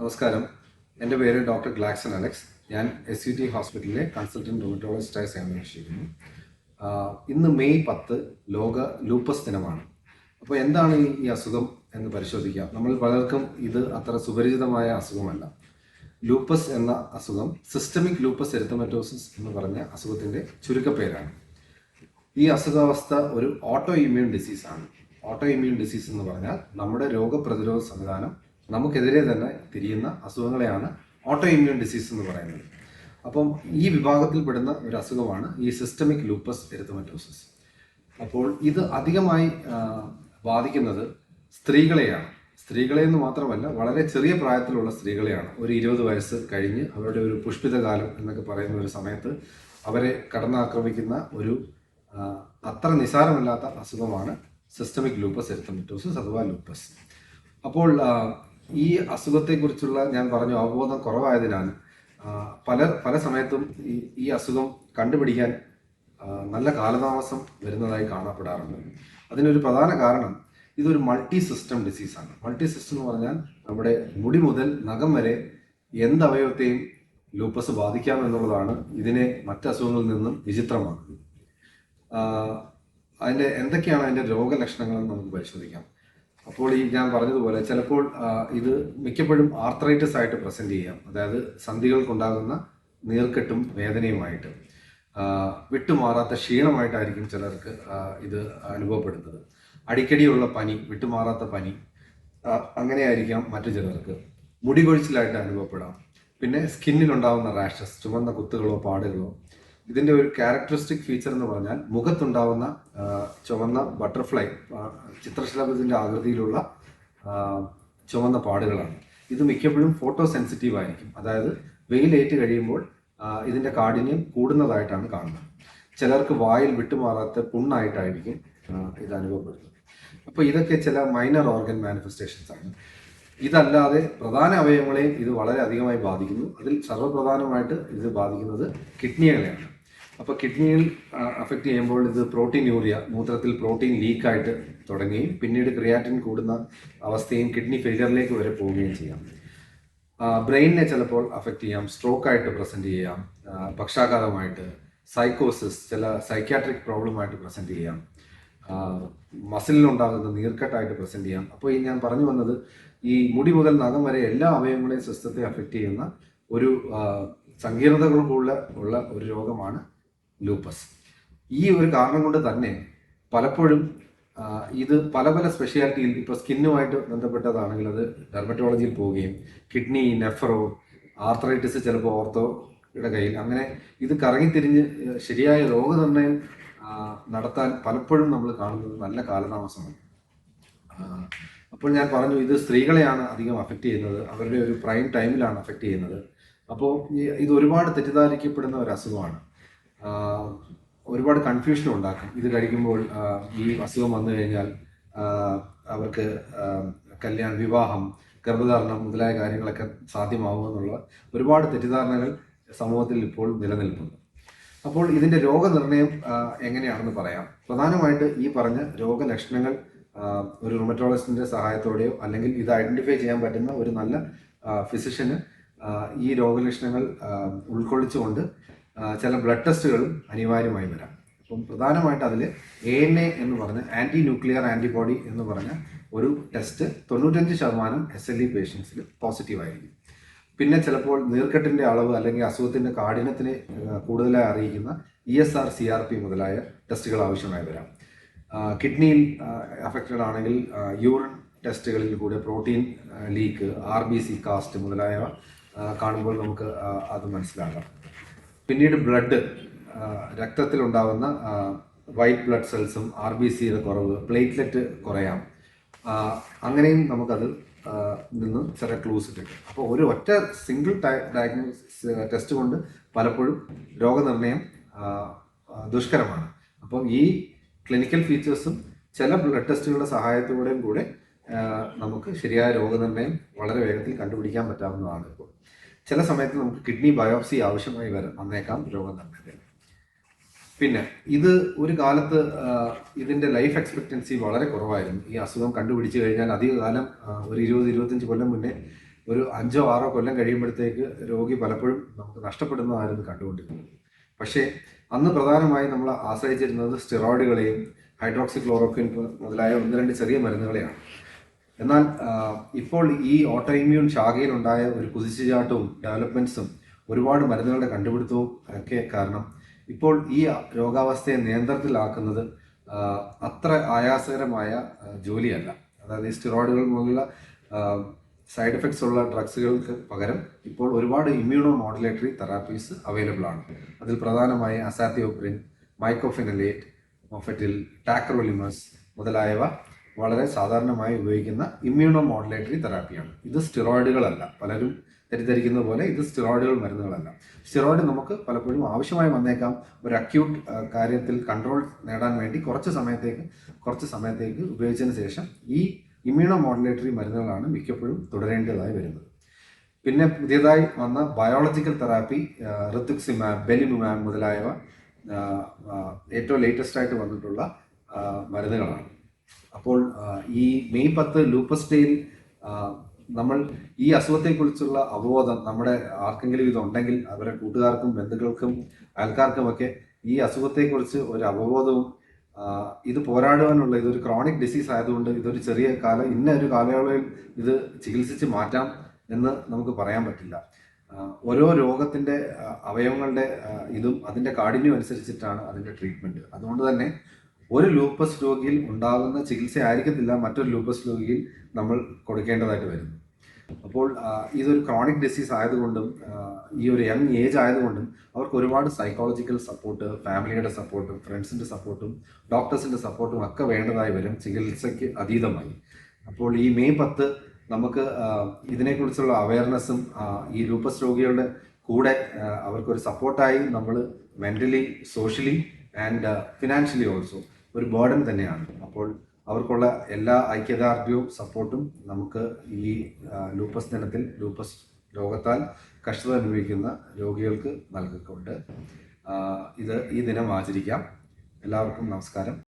നമസ്കാരം. എന്റെ പേര് ഡോക്ടർ ഗ്ലാക്സൺ അലക്സ്. ഞാൻ എസ് യു ടി ഹോസ്പിറ്റലിലെ കൺസൾട്ടന്റ് റൊമറ്റോളജിസ്റ്റായി സേവനമനുഷ്ഠിക്കുന്നു. ഇന്ന് മെയ് പത്ത് ലോക ലൂപ്പസ് ദിനമാണ്. അപ്പോൾ എന്താണ് ഈ അസുഖം എന്ന് പരിശോധിക്കാം. നമ്മൾ പലർക്കും ഇത് അത്ര സുപരിചിതമായ അസുഖമല്ല. ലൂപ്പസ് എന്ന അസുഖം സിസ്റ്റമിക് ലൂപ്പസ് എരിത്തമറ്റോസിസ് എന്ന് പറഞ്ഞ അസുഖത്തിന്റെ ചുരുക്കപ്പേരാണ്. ഈ അസുഖാവസ്ഥ ഒരു ഓട്ടോ ഇമ്മ്യൂൺ ഡിസീസാണ്. ഓട്ടോ ഇമ്മ്യൂൺ ഡിസീസ് എന്ന് പറഞ്ഞാൽ നമ്മുടെ രോഗപ്രതിരോധ സംവിധാനം നമുക്കെതിരെ തന്നെ തിരിയുന്ന അസുഖങ്ങളെയാണ് ഓട്ടോ ഇമ്മ്യൂൺ ഡിസീസ് എന്ന് പറയുന്നത്. അപ്പം ഈ വിഭാഗത്തിൽപ്പെടുന്ന ഒരു അസുഖമാണ് ഈ സിസ്റ്റമിക് ലൂപ്പസ് എരിത്തമറ്റോസിസ് അപ്പോൾ ഇത് അധികമായി ബാധിക്കുന്നത് സ്ത്രീകളെയാണ്. സ്ത്രീകളെ എന്ന് മാത്രമല്ല വളരെ ചെറിയ പ്രായത്തിലുള്ള സ്ത്രീകളെയാണ്. ഒരു ഇരുപത് വയസ്സ് കഴിഞ്ഞ് അവരുടെ ഒരു പുഷ്പിതകാലം എന്നൊക്കെ പറയുന്ന ഒരു സമയത്ത് അവരെ കടന്നാക്രമിക്കുന്ന ഒരു അത്ര നിസാരമല്ലാത്ത അസുഖമാണ് സിസ്റ്റമിക് ലൂപ്പസ് എരിത്തമറ്റോസിസ് അഥവാ ലൂപ്പസ് അപ്പോൾ ഈ അസുഖത്തെക്കുറിച്ചുള്ള ഞാൻ പറഞ്ഞു അവബോധം കുറവായതിനാൽ പല പല സമയത്തും ഈ അസുഖം കണ്ടുപിടിക്കാൻ നല്ല കാലതാമസം വരുന്നതായി കാണപ്പെടാറുണ്ട്. അതിനൊരു പ്രധാന കാരണം ഇതൊരു മൾട്ടി സിസ്റ്റം ഡിസീസാണ് മൾട്ടി സിസ്റ്റം എന്ന് പറഞ്ഞാൽ നമ്മുടെ മുടി മുതൽ നഖം വരെ എന്ത് അവയവത്തെയും ലൂപ്പസ് ബാധിക്കാം എന്നുള്ളതാണ് ഇതിനെ മറ്റ് അസുഖങ്ങളിൽ നിന്നും വിചിത്രമാക്കുന്നത്. അതിന്റെ എന്തൊക്കെയാണ് അതിന്റെ രോഗലക്ഷണങ്ങളെന്ന് നമുക്ക് പരിശോധിക്കാം. അപ്പോൾ ഈ ഞാൻ പറഞ്ഞതുപോലെ ചിലപ്പോൾ ഇത് മിക്കപ്പോഴും ആർത്രൈറ്റിസ് ആയിട്ട് പ്രസന്റ് ചെയ്യാം. അതായത് സന്ധികൾക്കുണ്ടാകുന്ന നീർക്കെട്ടും വേദനയുമായിട്ട്. വിട്ടുമാറാത്ത ക്ഷീണമായിട്ടായിരിക്കും ചിലർക്ക് ഇത് അനുഭവപ്പെടുന്നത്. അടിക്കടിയുള്ള പനി വിട്ടുമാറാത്ത പനി അങ്ങനെ അങ്ങനെയായിരിക്കാം മറ്റു ചിലർക്ക്. മുടി കൊഴിച്ചിലായിട്ട് അനുഭവപ്പെടാം. പിന്നെ സ്കിന്നിലുണ്ടാകുന്ന റാഷസ് ചുവന്ന കുത്തുകളോ പാടുകളോ ഇതിന്റെ ഒരു ക്യാരക്ടറിസ്റ്റിക് ഫീച്ചർ എന്ന് പറഞ്ഞാൽ മുഖത്തുണ്ടാവുന്ന ചുവന്ന ബട്ടർഫ്ലൈ ചിത്രശലഭത്തിന്റെ ആകൃതിയിലുള്ള ചുവന്ന പാടുകളാണ്. ഇത് മിക്കപ്പോഴും ഫോട്ടോ സെൻസിറ്റീവ് ആയിരിക്കും. അതായത് വെയിലേറ്റ് കഴിയുമ്പോൾ ഇതിന്റെ കാഠിന്യം കൂടുന്നതായിട്ടാണ് കാണുന്നത്. ചിലർക്ക് വായിൽ വിട്ടുമാറാത്ത പുണ്ണായിട്ടായിരിക്കും ഇത് അനുഭവപ്പെടുന്നത്. അപ്പോൾ ഇതൊക്കെ ചില മൈനർ ഓർഗൻ മാനിഫെസ്റ്റേഷൻസ് ആണ്. ഇതല്ലാതെ പ്രധാന അവയവങ്ങളെയും ഇത് വളരെ അധികമായി ബാധിക്കുന്നു. അതിൽ സർവപ്രധാനമായിട്ട് ഇത് ബാധിക്കുന്നത് കിഡ്നികളെയാണ് അപ്പോൾ കിഡ്നിയിൽ അഫക്റ്റ് ചെയ്യുമ്പോൾ ഇത് പ്രോട്ടീൻ യൂറിയ മൂത്രത്തിൽ പ്രോട്ടീൻ ലീക്കായിട്ട് തുടങ്ങുകയും പിന്നീട് ക്രിയാറ്റിൻ കൂടുന്ന അവസ്ഥയും കിഡ്നി ഫെയിലിയറിലേക്ക് വരെ പോവുകയും ചെയ്യാം. ബ്രെയിനിനെ ചിലപ്പോൾ അഫക്റ്റ് ചെയ്യാം സ്ട്രോക്കായിട്ട് പ്രസന്റ് ചെയ്യാം പക്ഷാഘാതമായിട്ട് സൈക്കോസിസ് ചില സൈക്യാട്രിക് പ്രോബ്ലമായിട്ട് പ്രസന്റ് ചെയ്യാം മസിലിനുണ്ടാകുന്ന നീർക്കെട്ടായിട്ട് പ്രസന്റ് ചെയ്യാം. അപ്പോൾ ഈ ഞാൻ പറഞ്ഞു വന്നത് ഈ മുടി മുതൽ നഖം വരെ എല്ലാ അവയവങ്ങളെയും സിസ്റ്റത്തെ അഫക്റ്റ് ചെയ്യുന്ന ഒരു സങ്കീർണതകൾക്കുള്ള ഉള്ള ഒരു രോഗമാണ് ലൂപ്പസ് ഈ ഒരു കാരണം കൊണ്ട് തന്നെ പലപ്പോഴും ഇത് പല പല സ്പെഷ്യാലിറ്റിയിൽ ഇപ്പോൾ സ്കിന്നുമായിട്ട് ബന്ധപ്പെട്ടതാണെങ്കിൽ അത് ഡെർമറ്റോളജിയിൽ പോവുകയും കിഡ്നി നെഫറോ ആർത്രൈറ്റിസ് ചിലപ്പോൾ ഓർത്തോയുടെ കയ്യിൽ. അങ്ങനെ ഇത് കറങ്ങിത്തിരിഞ്ഞ് ശരിയായ രോഗനിർണയം നടത്താൻ പലപ്പോഴും നമ്മൾ കാണുന്നത് നല്ല കാലതാമസമാണ്. അപ്പോൾ ഞാൻ പറഞ്ഞു ഇത് സ്ത്രീകളെയാണ് അധികം അഫക്റ്റ് ചെയ്യുന്നത്. അവരുടെ ഒരു പ്രൈം ടൈമിലാണ് അഫക്റ്റ് ചെയ്യുന്നത്. അപ്പോൾ ഇത് ഒരുപാട് തെറ്റിദ്ധാരിക്കപ്പെടുന്ന ഒരു അസുഖമാണ്. ഒരുപാട് കൺഫ്യൂഷൻ ഉണ്ടാക്കും. ഇത് കഴിക്കുമ്പോൾ ഈ അസുഖം വന്നു കഴിഞ്ഞാൽ അവർക്ക് കല്യാണ വിവാഹം ഗർഭധാരണം മുതലായ കാര്യങ്ങളൊക്കെ സാധ്യമാവുമെന്നുള്ള ഒരുപാട് തെറ്റിദ്ധാരണകൾ സമൂഹത്തിൽ ഇപ്പോൾ നിലനിൽക്കുന്നു അപ്പോൾ ഇതിന്റെ രോഗനിർണയം എങ്ങനെയാണെന്ന് പറയാം. പ്രധാനമായിട്ട് ഈ പറഞ്ഞ രോഗലക്ഷണങ്ങൾ ഒരു റുമറ്റോളജിസ്റ്റിന്റെ സഹായത്തോടെയോ അല്ലെങ്കിൽ ഇത് ഐഡന്റിഫൈ ചെയ്യാൻ പറ്റുന്ന ഒരു നല്ല ഫിസിഷ്യന് ഈ രോഗലക്ഷണങ്ങൾ ഉൾക്കൊള്ളിച്ചുകൊണ്ട് ചില ബ്ലഡ് ടെസ്റ്റുകളും അനിവാര്യമായി വരാം. അപ്പം പ്രധാനമായിട്ട് അതിൽ എ എൻ എ എന്ന് പറഞ്ഞ ആന്റി ന്യൂക്ലിയർ ആന്റിബോഡി എന്ന് പറഞ്ഞ ഒരു ടെസ്റ്റ് തൊണ്ണൂറ്റഞ്ച് ശതമാനം എസ് എൽ ഇ പേഷ്യൻസിൽ പോസിറ്റീവായിരിക്കും പിന്നെ ചിലപ്പോൾ നീർക്കെട്ടിന്റെ അളവ് അല്ലെങ്കിൽ അസുഖത്തിന്റെ കാഠിനത്തിന് കൂടുതലായി അറിയിക്കുന്ന E S R C R P മുതലായ ടെസ്റ്റുകൾ ആവശ്യമായി വരാം. കിഡ്നിയിൽ അഫക്റ്റഡ് ആണെങ്കിൽ യൂറിൻ ടെസ്റ്റുകളിൽ കൂടെ protein leak R B C cast മുതലായവ കാണുമ്പോൾ നമുക്ക് അത് മനസ്സിലാകാം പിന്നീട് ബ്ലഡ് രക്തത്തിലുണ്ടാവുന്ന വൈറ്റ് ബ്ലഡ് സെൽസും ആർ ബി സിയുടെ കുറവ് പ്ലേറ്റ്ലെറ്റ് കുറയാം. അങ്ങനെയും നമുക്കത് നിന്ന് ചില ക്ലൂസ് കിട്ടും. അപ്പോൾ ഒരു ഒറ്റ സിംഗിൾ ഡയഗ്നോസ് ടെസ്റ്റ് കൊണ്ട് പലപ്പോഴും രോഗനിർണയം ദുഷ്കരമാണ്. അപ്പം ഈ ക്ലിനിക്കൽ ഫീച്ചേഴ്സും ചില ബ്ലഡ് ടെസ്റ്റുകളുടെ സഹായത്തോടെയും കൂടെ നമുക്ക് ശരിയായ രോഗനിർണയം വളരെ വേഗത്തിൽ കണ്ടുപിടിക്കാൻ പറ്റാവുന്നതാണ് ഇപ്പോൾ. ചില സമയത്ത് നമുക്ക് കിഡ്നി ബയോപ്സി ആവശ്യമായി വരാം വന്നേക്കാം രോഗനിർണയത്തിന് പിന്നെ ഇത് ഒരു കാലത്ത് ഇതിന്റെ ലൈഫ് എക്സ്പെക്റ്റൻസി വളരെ കുറവായിരുന്നു. ഈ അസുഖം കണ്ടുപിടിച്ച് കഴിഞ്ഞാൽ അധിക കാലം ഒരു ഇരുപത് ഇരുപത്തഞ്ച് കൊല്ലം മുന്നേ ഒരു അഞ്ചോ ആറോ കൊല്ലം കഴിയുമ്പോഴത്തേക്ക് രോഗി പലപ്പോഴും നമുക്ക് നഷ്ടപ്പെടുന്നതായിരുന്നു കണ്ടുകൊണ്ടിരുന്നത്. പക്ഷേ അന്ന് പ്രധാനമായി നമ്മൾ ആശ്രയിച്ചിരുന്നത് സ്റ്റിറോയിഡുകളെയും ഹൈഡ്രോക്സി ക്ലോറോക്വിൻ മുതലായ ഒന്ന് രണ്ട് ചെറിയ മരുന്നുകളെയാണ്. എന്നാൽ ഇപ്പോൾ ഈ ഓട്ടോ ഇമ്മ്യൂൺ ശാഖയിലുണ്ടായ ഒരു കുതിച്ചുചാട്ടവും ഡെവലപ്മെന്റ്സും ഒരുപാട് മരുന്നുകളുടെ കണ്ടുപിടുത്തവും ഒക്കെ കാരണം ഇപ്പോൾ ഈ രോഗാവസ്ഥയെ നിയന്ത്രണത്തിലാക്കുന്നത് അത്ര ആയാസകരമായ ജോലിയല്ല. അതായത് ഈ സ്റ്റിറോയിഡുകൾ മുതലുള്ള സൈഡ് എഫക്ട്സ് ഉള്ള ഡ്രഗ്സുകൾക്ക് പകരം ഇപ്പോൾ ഒരുപാട് ഇമ്മ്യൂണോ മോഡുലേറ്ററി തെറാപ്പീസ് അവൈലബിൾ ആണ്. അതിൽ പ്രധാനമായി അസാത്തിയോപ്രിൻ മൈക്കോഫിനലേറ്റ് മൊഫറ്റിൽ ടാക്രോലിമസ് മുതലായവ വളരെ സാധാരണമായി ഉപയോഗിക്കുന്ന ഇമ്മ്യൂണോ മോഡുലേറ്ററി തെറാപ്പിയാണ്. ഇത് സ്റ്റിറോയിഡുകളല്ല. പലരും തെറ്റിദ്ധരിക്കുന്ന പോലെ ഇത് സ്റ്റിറോയിഡുകൾ മരുന്നുകളല്ല. സ്റ്റിറോയിഡ് നമുക്ക് പലപ്പോഴും ആവശ്യമായി വന്നേക്കാം. ഒരു അക്യൂട്ട് കാര്യത്തിൽ കൺട്രോൾ നേടാൻ വേണ്ടി കുറച്ച് സമയത്തേക്ക് കുറച്ച് സമയത്തേക്ക് ഉപയോഗിച്ചതിന് ശേഷം ഈ ഇമ്മ്യൂണോ മോഡുലേറ്ററി മരുന്നുകളാണ് മിക്കപ്പോഴും തുടരേണ്ടതായി വരുന്നത്. പിന്നെ പുതിയതായി വന്ന ബയോളജിക്കൽ തെറാപ്പി ഋത്തുക്സിമാബ് ബെലിമുമാബ് മുതലായവ ഏറ്റവും ലേറ്റസ്റ്റ് ആയിട്ട് വന്നിട്ടുള്ള മരുന്നുകളാണ്. അപ്പോൾ ഈ മെയ് പത്ത് ലൂപ്പസ് ഡേയിൽ നമ്മൾ ഈ അസുഖത്തെക്കുറിച്ചുള്ള അവബോധം നമ്മുടെ ആർക്കെങ്കിലും ഇതുണ്ടെങ്കിൽ അവരുടെ കൂട്ടുകാർക്കും ബന്ധുക്കൾക്കും അയൽക്കാർക്കുമൊക്കെ ഈ അസുഖത്തെക്കുറിച്ച് ഒരു അവബോധവും ഇത് പോരാടുവാനുള്ള ഇതൊരു ക്രോണിക് ഡിസീസ് ആയതുകൊണ്ട് ഇതൊരു ചെറിയ കാലം ഇന്ന ഒരു കാലയളവിൽ ഇത് ചികിത്സിച്ച് മാറ്റാം എന്ന് നമുക്ക് പറയാൻ പറ്റില്ല. ഓരോ രോഗത്തിന്റെ അവയവങ്ങളുടെ ഇതും അതിന്റെ കാഠിന്യം അനുസരിച്ചിട്ടാണ് അതിന്റെ ട്രീറ്റ്മെന്റ് അതുകൊണ്ട് തന്നെ ഒരു ലൂപ്പസ് രോഗിയിൽ ഉണ്ടാകുന്ന ചികിത്സ ആയിരിക്കത്തില്ല മറ്റൊരു ലൂപ്പസ് രോഗിയിൽ നമ്മൾ കൊടുക്കേണ്ടതായിട്ട് വരും. അപ്പോൾ ഇതൊരു ക്രോണിക് ഡിസീസ് ആയതുകൊണ്ടും ഈ ഒരു യങ് ഏജ് ആയതുകൊണ്ടും അവർക്ക് ഒരുപാട് സൈക്കോളജിക്കൽ സപ്പോർട്ട് ഫാമിലിയുടെ സപ്പോർട്ടും ഫ്രണ്ട്സിന്റെ സപ്പോർട്ടും ഡോക്ടേഴ്സിന്റെ സപ്പോർട്ടും ഒക്കെ വേണ്ടതായി വരും. ചികിത്സയ്ക്ക് അതീതമായി. അപ്പോൾ ഈ മെയ് പത്ത് നമുക്ക് ഇതിനെക്കുറിച്ചുള്ള അവയർനെസ്സും ഈ ലൂപ്പസ് രോഗികളുടെ കൂടെ അവർക്കൊരു സപ്പോർട്ടായി നമ്മൾ mentally socially and financially also ഒരു ബേർഡൻ തന്നെയാണ്. അപ്പോൾ അവർക്കുള്ള എല്ലാ ഐക്യദാർഢ്യവും സപ്പോർട്ടും നമുക്ക് ഈ ലൂപ്പസ് ദിനത്തിൽ ലൂപ്പസ് രോഗത്താൽ കഷ്ടത അനുഭവിക്കുന്ന രോഗികൾക്ക് നൽകിക്കൊണ്ട് ഇത് ഈ ദിനം ആചരിക്കാം. എല്ലാവർക്കും നമസ്കാരം.